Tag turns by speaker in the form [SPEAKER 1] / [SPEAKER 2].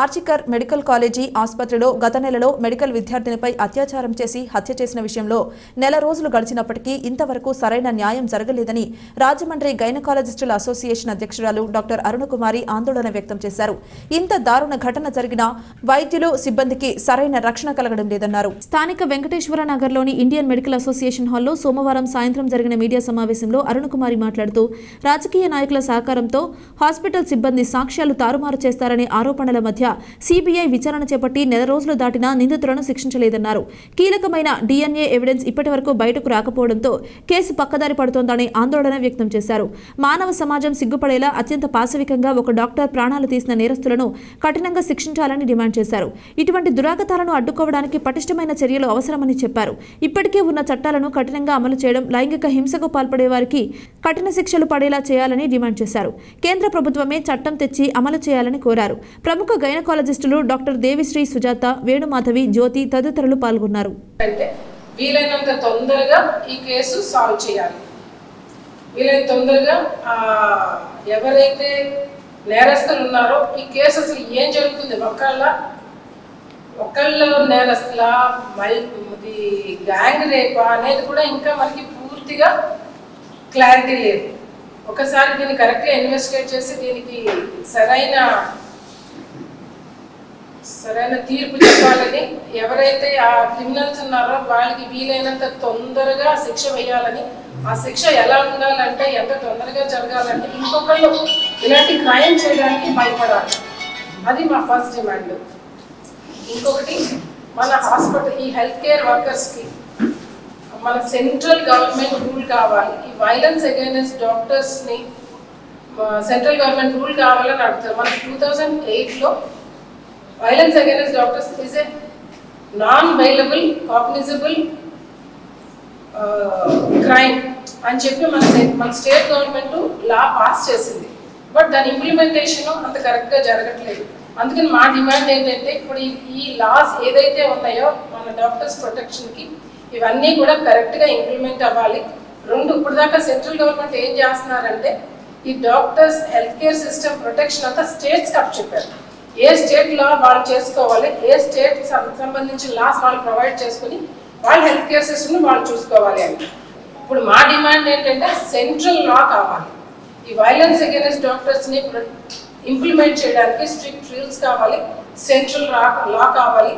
[SPEAKER 1] ఆర్చికర్ medical college ఆసుపత్రిలో గత నెలలో మెడికల్ విద్యార్థినిపై అత్యాచారం చేసి హత్య చేసిన విషయంలో నెల రోజులు గడిచినప్పటికీ ఇంతవరకు సరైన న్యాయం జరగలేదని రాజమండ్రి గైనకాలజిస్టుల అసోసియేషన్ అధ్యక్షురాలు డాక్టర్ అరుణకుమారి ఆందోళన వ్యక్తం చేశారు. ఇంత దారుణ ఘటన జరిగినా వైద్యులు సిబ్బందికి సరైన రక్షణ కలగడం లేదన్నారు. స్థానిక వెంకటేశ్వర నగర్లోని ఇండియన్ మెడికల్ అసోసియేషన్ హాల్లో సోమవారం సాయంత్రం జరిగిన మీడియా సమావేశంలో అరుణకుమారి మాట్లాడుతూ రాజకీయ నాయకుల సహకారంతో హాస్పిటల్ సిబ్బంది సాక్ష్యాలు తారుమారు చేస్తారనే ఆరోపణల మధ్య సిబిఐ విచారణ చేపట్టి నెల రోజులు దాటినా నిందితులను శిక్షించలేదన్నారు. కీలకమైన డిఎన్ఏ ఎవిడెన్స్ ఇప్పటి వరకు బయటకు రాకపోవడంతో కేసు పక్కదారి పడుతోందని ఆందోళన వ్యక్తం చేశారు. మానవ సమాజం సిగ్గుపడేలా అత్యంత పాశవికంగా ఒక డాక్టర్ ప్రాణాలు తీసిన నేరస్తులను కఠినంగా శిక్షించాలని డిమాండ్ చేశారు. ఇటువంటి దురాగతాలను అడ్డుకోవడానికి పటిష్టమైన చర్యలు అవసరమని చెప్పారు. ఇప్పటికే ఉన్న చట్టాలను కఠినంగా అమలు చేయడం లైంగిక హింసకు పాల్పడే వారికి కఠిన శిక్షలు పడేలా చేయాలని డిమాండ్ చేశారు. కేంద్ర ప్రభుత్వమే చట్టం తెచ్చి అమలు చేయాలని కోరారు. ప్రముఖ గైనకాలజిస్టులు డాక్టర్ దేవిశ్రీ సుజాత వేణుమాధవి జ్యోతి తదితరులు పాల్గొన్నారు.
[SPEAKER 2] అంటే వీలైనంత తొందరగా ఈ కేసు సాల్వ్ చేయాలి. వీలైనంత తొందరగా ఎవరైతే నేరస్తులు ఉన్నారో ఈ కేసు అసలు ఏం జరుగుతుంది? ఒకళ్ళ ఒకళ్ళ నేరస్తుల మల్ ఇది గ్యాంగ్ రేపా అనేది కూడా ఇంకా మనకి పూర్తిగా క్లారిటీ లేదు. ఒకసారి దీన్ని కరెక్ట్గా ఇన్వెస్టిగేట్ చేసి దీనికి సరైన సరైన తీర్పు చెప్పాలని ఎవరైతే ఆ క్రిమినల్స్ ఉన్నారో వాళ్ళకి వీలైనంత తొందరగా శిక్ష వేయాలని ఆ శిక్ష ఎలా ఉండాలంటే ఎంత తొందరగా జరగాలంటే ఇంకొకళ్ళు ఇలాంటి క్రైమ్ చేయడానికి భయపడాలి. అది మా ఫస్ట్ డిమాండ్ ఇంకొకటి మన హాస్పిటల్ ఈ హెల్త్ కేర్ వర్కర్స్కి మన సెంట్రల్ గవర్నమెంట్ రూల్ కావాలి. ఈ వైలెన్స్ అగైనెస్ట్ డాక్టర్స్ని సెంట్రల్ గవర్నమెంట్ రూల్ కావాలని అడుగుతారు. మనకి టూ థౌజండ్ ఎయిట్లో violence against doctors is a non bailable cognizable crime అని చెప్పి మన మన స్టేట్ గవర్నమెంట్ లా పాస్ చేసింది. బట్ దాని ఇంప్లిమెంటేషన్ అంత కరెక్ట్గా జరగట్లేదు. అందుకని మా డిమాండ్ ఏంటంటే ఇప్పుడు ఈ- లాస్ ఏదైతే ఉన్నాయో మన డాక్టర్స్ ప్రొటెక్షన్కి ఇవన్నీ కూడా కరెక్ట్గా ఇంప్లిమెంట్ అవ్వాలి. రెండు ఇప్పుడు దాకా సెంట్రల్ గవర్నమెంట్ ఏం చేస్తున్నారంటే ఈ doctors health care system protection అంతా స్టేట్స్ కప్ చెప్పారు ఏ స్టేట్ లా వాళ్ళు చేసుకోవాలి ఏ స్టేట్ సంబంధించిన లాస్ వాళ్ళు ప్రొవైడ్ చేసుకుని వాళ్ళ హెల్త్ కేర్ సిస్టమ్ వాళ్ళు చూసుకోవాలి అని. ఇప్పుడు మా డిమాండ్ ఏంటంటే సెంట్రల్ లా కావాలి. ఈ వైలెన్స్ అగేనెస్ట్ డాక్టర్స్ని ఇంప్లిమెంట్ చేయడానికి స్ట్రిక్ట్ రూల్స్ కావాలి సెంట్రల్ లా లా కావాలి.